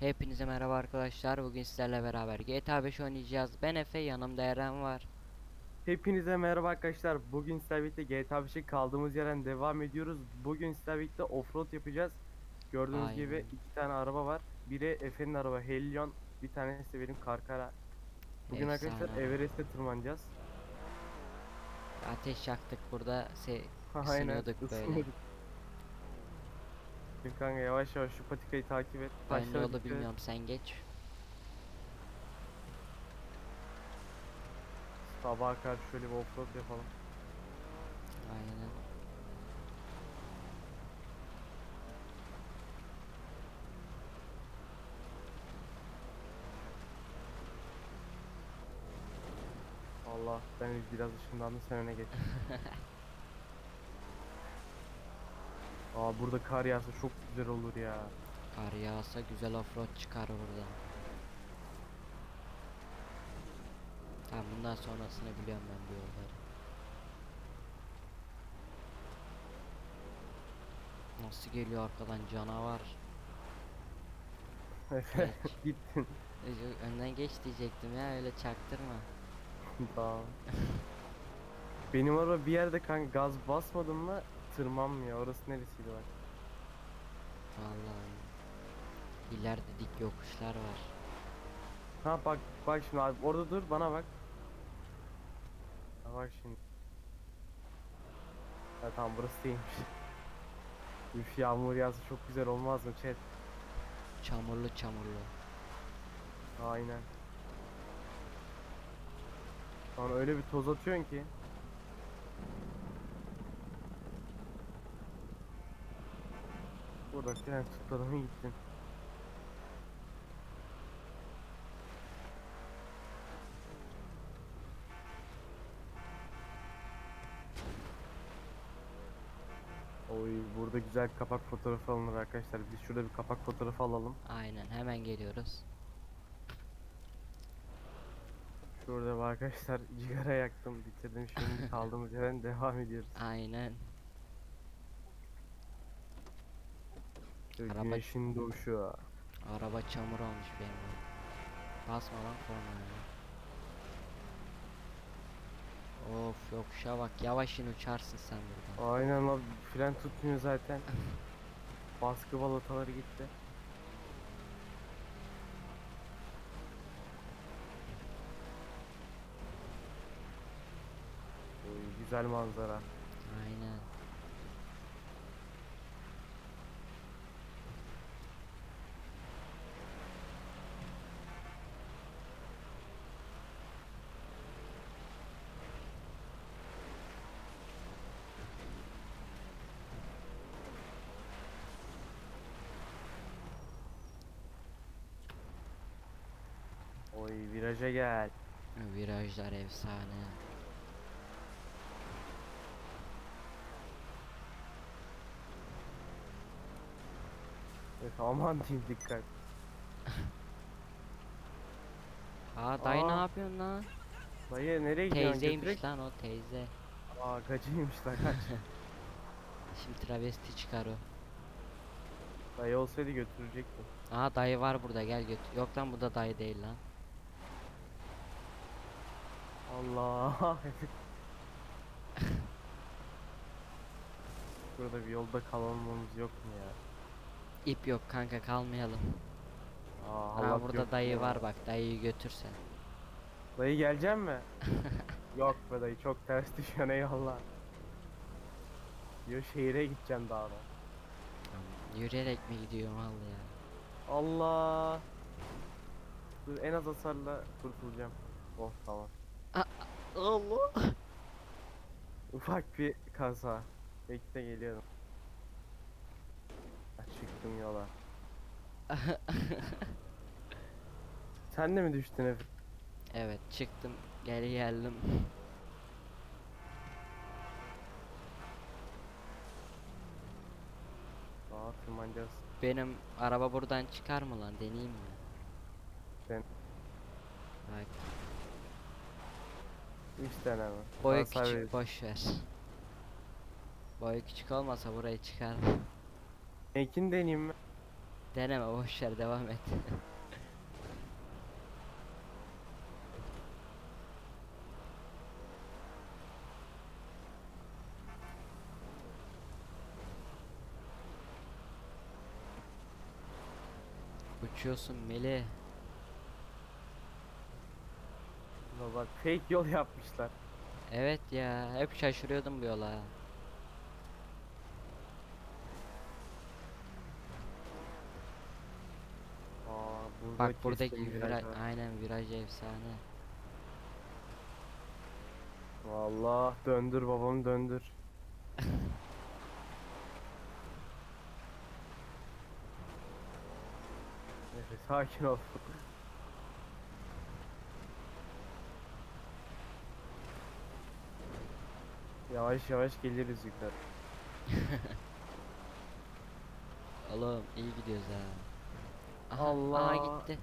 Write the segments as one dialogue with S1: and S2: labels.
S1: Hepinize merhaba arkadaşlar. Bugün sizlerle beraber GTA 5 oynayacağız. Ben Efe, yanımda Eren var.
S2: Hepinize merhaba arkadaşlar. Bugün sizlerle birlikte GTA 5'e kaldığımız yerden devam ediyoruz. Bugün sizlerle birlikte offroad yapacağız. Gördüğünüz
S1: Aynen.
S2: gibi iki tane araba var. Biri Efe'nin araba Hellion, bir tanesi de benim Karkara. Bugün arkadaşlar
S1: Efsane.
S2: Everest'e tırmanacağız.
S1: Ateş yaktık burada. Se
S2: Aynen,
S1: Isınıyorduk böyle.
S2: ısınıyorduk. Şimdi kanka yavaş yavaş şu patikayı takip et.
S1: ben
S2: Taşlara
S1: yolu
S2: dikkat et.
S1: bilmiyorum sen geç.
S2: Sabaha karşı şöyle bir offroad yapalım.
S1: Aynen.
S2: Allah ben biraz ışınlandım sen öne geç. Aa burada kar yağsa çok güzel olur ya.
S1: Kar yağsa güzel offroad çıkar burada. Tamam bundan sonrasını biliyorum ben bu yolları. Nasıl geliyor arkadan canavar?
S2: Gittin.
S1: Önden geç diyecektim ya öyle çaktırma.
S2: Tamam. Benim araba bir yerde kanka gaz basmadım mı tırmanmıyor. Orası neresiydi bak.
S1: Vallahi. İleride dik yokuşlar var.
S2: Ha bak bak şimdi abi orada dur bana bak. Ha bak şimdi. Ha tamam burası değilmiş. Üf yağmur yağsa çok güzel olmaz mı chat?
S1: Çamurlu çamurlu.
S2: Aynen. Sonra öyle bir toz atıyorsun ki. Burada fren tutmadı mı gittin. Oy burada güzel kapak fotoğrafı alınır arkadaşlar. Biz şurada bir kapak fotoğrafı alalım.
S1: Aynen hemen geliyoruz.
S2: Şurada arkadaşlar sigara yaktım bitirdim şimdi kaldığımız yerden devam ediyoruz.
S1: Aynen. Araba-
S2: Güneşin doğuşu.
S1: Araba çamur olmuş benim. Basma lan kornaya. Of yokuşa bak yavaş in uçarsın sen buradan.
S2: Aynen abi fren tutmuyor zaten. Baskı balataları gitti. Oy, güzel manzara.
S1: Aynen.
S2: Oy viraja gel.
S1: Virajlar efsane.
S2: Evet, aman diyeyim dikkat.
S1: Aa dayı ne
S2: Aa.
S1: yapıyorsun lan?
S2: Dayı nereye gidiyorsun?
S1: Teyzeymiş
S2: Götürek-
S1: lan o teyze.
S2: Aa gacıymış lan kaç.
S1: Şimdi travesti çıkar o.
S2: Dayı olsaydı götürecektim.
S1: Aa dayı var burada gel götür. Yok lan bu da dayı değil lan.
S2: Allah. Burada bir yolda kalalımız yok mu ya?
S1: İp yok kanka kalmayalım.
S2: Aa, halat
S1: burada
S2: yok
S1: dayı
S2: ya.
S1: var bak dayıyı götürsen.
S2: Dayı gelecek mi? yok be dayı çok ters düşüyor eyvallah. Diyor şehire gideceğim daha da.
S1: Yürüyerek mi gidiyorum al ya.
S2: Allah. Dur en az hasarla kurtulacağım. Oh tamam.
S1: Allah.
S2: Ufak bir kaza. Bekle geliyorum. Ha, Çıktım yola. Sen de mi düştün Efe?
S1: Evet çıktım geri geldim.
S2: Aa tırmanacağız.
S1: Benim araba buradan çıkar mı lan deneyeyim mi?
S2: Den.
S1: Bak
S2: Üç tane mi?
S1: boyu küçük
S2: verir.
S1: boş ver. Boyu küçük olmasa burayı çıkar.
S2: Ekin deneyeyim mi?
S1: Deneme boşver devam et. Uçuyorsun Melih.
S2: Ulan Bak fake yol yapmışlar.
S1: Evet ya hep şaşırıyordum bu yola.
S2: Aa, burada
S1: Bak buradaki
S2: keskin
S1: viraj, aynen viraj efsane.
S2: Vallahi döndür babam döndür. Neyse sakin ol. Yavaş yavaş geliriz yukarı.
S1: Oğlum iyi gidiyoruz ha. Aha,
S2: Allah.
S1: Aha gitti.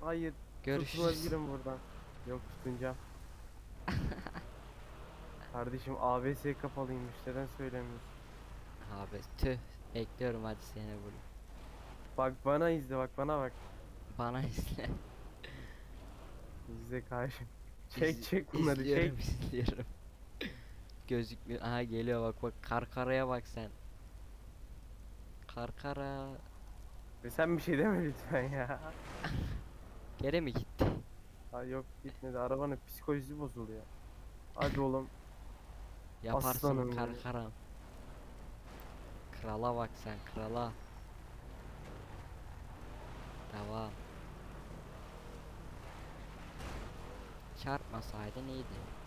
S2: Hayır
S1: Görüşürüz.
S2: tutulabilirim buradan. Yok tutunacağım. Kardeşim ABS kapalıymış neden söylemiyorsun?
S1: Abi tüh. Bekliyorum hadi seni bul.
S2: Bak bana izle bak bana bak.
S1: Bana izle.
S2: İzle kardeşim. Çek
S1: İz-
S2: çek bunları çek.
S1: izliyorum, izliyorum. Gözükmüyor. Aha geliyor bak bak karkaraya bak sen. Karkara.
S2: Ve sen bir şey deme lütfen ya.
S1: Geri mi gitti?
S2: Ha yok gitmedi arabanın psikolojisi bozuluyor. Hadi oğlum.
S1: Yaparsın
S2: Aslanım
S1: karkaram. Krala bak sen krala. Devam. Çarpmasaydın iyiydi.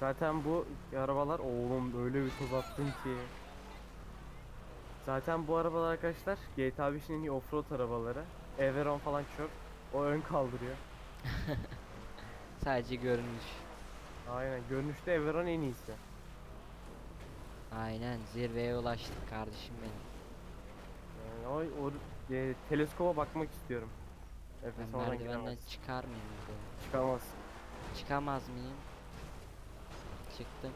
S2: Zaten bu arabalar oğlum öyle bir toz attım ki. Zaten bu arabalar arkadaşlar GTA 5'in en iyi offroad arabaları. Everon falan çok. O ön kaldırıyor.
S1: Sadece görünüş.
S2: Aynen görünüşte Everon en iyisi.
S1: Aynen zirveye ulaştık kardeşim benim.
S2: Yani o, o e, teleskoba bakmak istiyorum. Efe
S1: Ben
S2: sonradan
S1: merdivenden
S2: giremez.
S1: çıkar mıyım?
S2: Çıkamaz.
S1: Çıkamaz mıyım? Çıktım.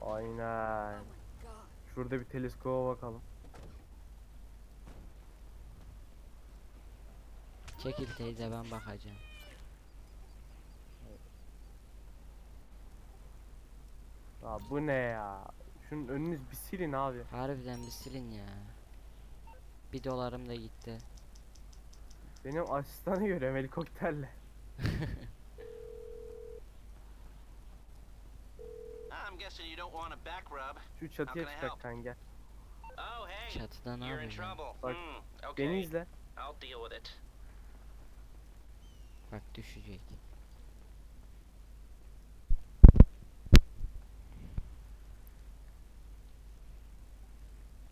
S2: Aynen. Şurada bir teleskoba bakalım.
S1: Çekil teyze ben bakacağım.
S2: Aa bu ne ya? Şunun önünüz bir silin abi.
S1: Harbiden bir silin ya. Bir dolarım da gitti.
S2: Benim asistanı görüyorum helikopterle.
S3: I'm guessing you don't want a back rub.
S2: Şu çatıya
S3: can I
S2: çıkak
S3: help?
S2: kan gel.
S3: Oh, hey.
S1: Çatıda ne
S3: You're in trouble.
S2: Bak,
S3: Hmm, okay.
S2: Beni izle.
S3: I'll deal with it.
S1: Bak düşecek.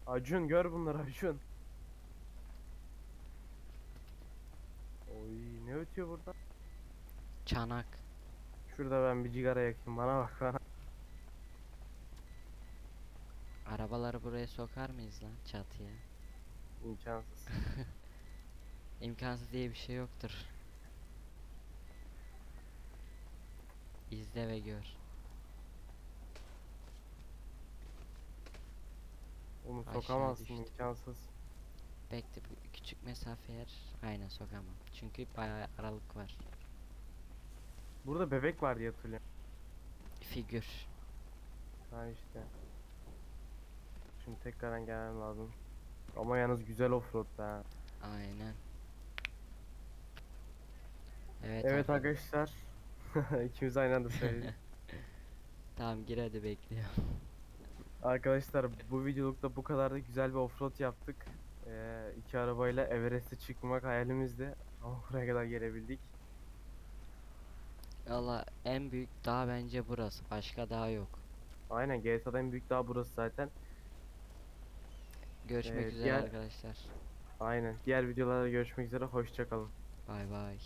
S2: Acun gör bunları Acun. Oy ne ötüyor burada?
S1: Çanak.
S2: Şurada ben bir cigara yakayım bana bak bana.
S1: Arabaları buraya sokar mıyız lan çatıya?
S2: İmkansız.
S1: İmkansız diye bir şey yoktur. İzle ve gör. Aşağı
S2: sokamazsın
S1: düştü.
S2: imkansız.
S1: Bekle bir küçük mesafe yer. Aynen sokamam. Çünkü bayağı aralık var.
S2: Burada bebek var diye hatırlıyorum.
S1: Figür.
S2: Ha işte. Şimdi tekrardan gelmem lazım. Ama yalnız güzel offroad ha.
S1: Aynen. Evet,
S2: Evet
S1: arka-
S2: arkadaşlar. İkimiz aynı anda söyledik.
S1: Tamam gir hadi bekliyorum.
S2: Arkadaşlar bu videolukta bu kadar da güzel bir offroad yaptık. Ee, iki arabayla Everest'e çıkmak hayalimizdi. Ama buraya kadar gelebildik.
S1: Valla en büyük dağ bence burası. Başka dağ yok.
S2: Aynen GTA'da en büyük dağ burası zaten.
S1: Görüşmek
S2: Ee,
S1: üzere
S2: diğer-
S1: arkadaşlar.
S2: Aynen. Diğer videolarda görüşmek üzere. Hoşçakalın.
S1: Bay bay.